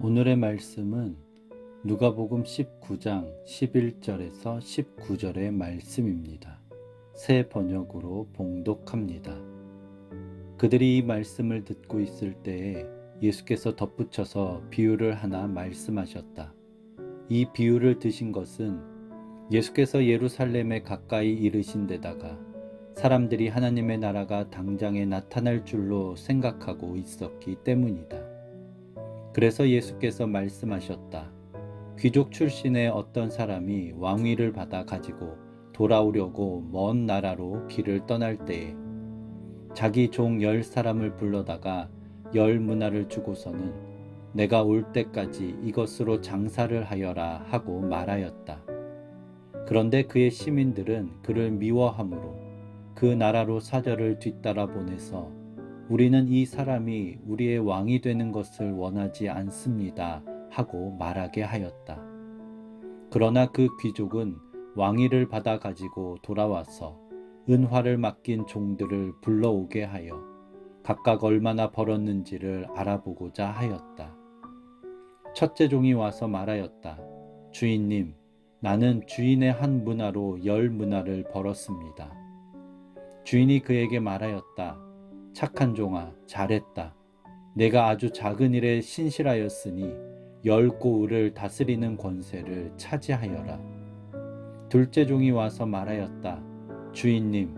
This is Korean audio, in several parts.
오늘의 말씀은 누가복음 19장 11절에서 19절의 말씀입니다. 새 번역으로 봉독합니다. 그들이 이 말씀을 듣고 있을 때에 예수께서 덧붙여서 비유를 하나 말씀하셨다. 이 비유를 드신 것은 예수께서 예루살렘에 가까이 이르신 데다가 사람들이 하나님의 나라가 당장에 나타날 줄로 생각하고 있었기 때문이다. 그래서 예수께서 말씀하셨다. 귀족 출신의 어떤 사람이 왕위를 받아 가지고 돌아오려고 먼 나라로 길을 떠날 때에 자기 종 열 사람을 불러다가 열 문화를 주고서는 내가 올 때까지 이것으로 장사를 하여라 하고 말하였다. 그런데 그의 시민들은 그를 미워함으로 그 나라로 사절을 뒤따라 보내서 우리는 이 사람이 우리의 왕이 되는 것을 원하지 않습니다 하고 말하게 하였다. 그러나 그 귀족은 왕위를 받아 가지고 돌아와서 은화를 맡긴 종들을 불러오게 하여 각각 얼마나 벌었는지를 알아보고자 하였다. 첫째 종이 와서 말하였다. 주인님, 나는 주인의 한 문화로 열 문화를 벌었습니다. 주인이 그에게 말하였다. 착한 종아, 잘했다. 내가 아주 작은 일에 신실하였으니 열 고을을 다스리는 권세를 차지하여라. 둘째 종이 와서 말하였다. 주인님,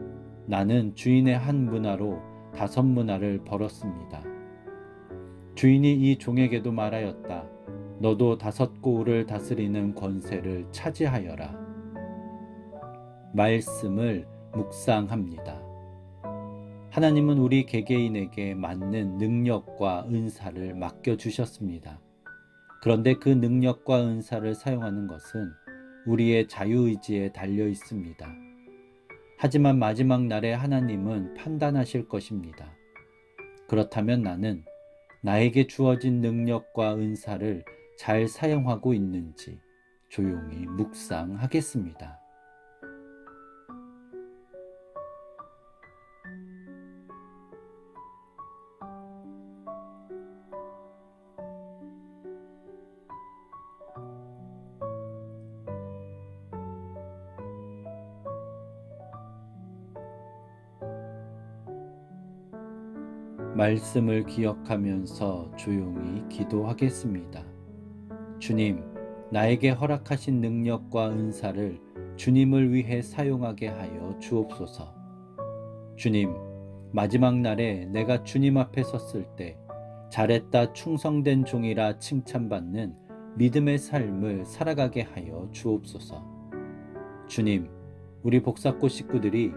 나는 주인의 한 문화로 다섯 문화를 벌었습니다. 주인이 이 종에게도 말하였다. 너도 다섯 고을을 다스리는 권세를 차지하여라. 말씀을 묵상합니다. 하나님은 우리 개개인에게 맞는 능력과 은사를 맡겨주셨습니다. 그런데 그 능력과 은사를 사용하는 것은 우리의 자유의지에 달려 있습니다. 하지만 마지막 날에 하나님은 판단하실 것입니다. 그렇다면 나는 나에게 주어진 능력과 은사를 잘 사용하고 있는지 조용히 묵상하겠습니다. 말씀을 기억하면서 조용히 기도하겠습니다. 주님, 나에게 허락하신 능력과 은사를 주님을 위해 사용하게 하여 주옵소서. 주님, 마지막 날에 내가 주님 앞에 섰을 때 잘했다 충성된 종이라 칭찬받는 믿음의 삶을 살아가게 하여 주옵소서. 주님, 우리 복사꽃 식구들이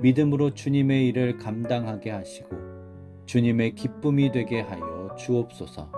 믿음으로 주님의 일을 감당하게 하시고 주님의 기쁨이 되게 하여 주옵소서.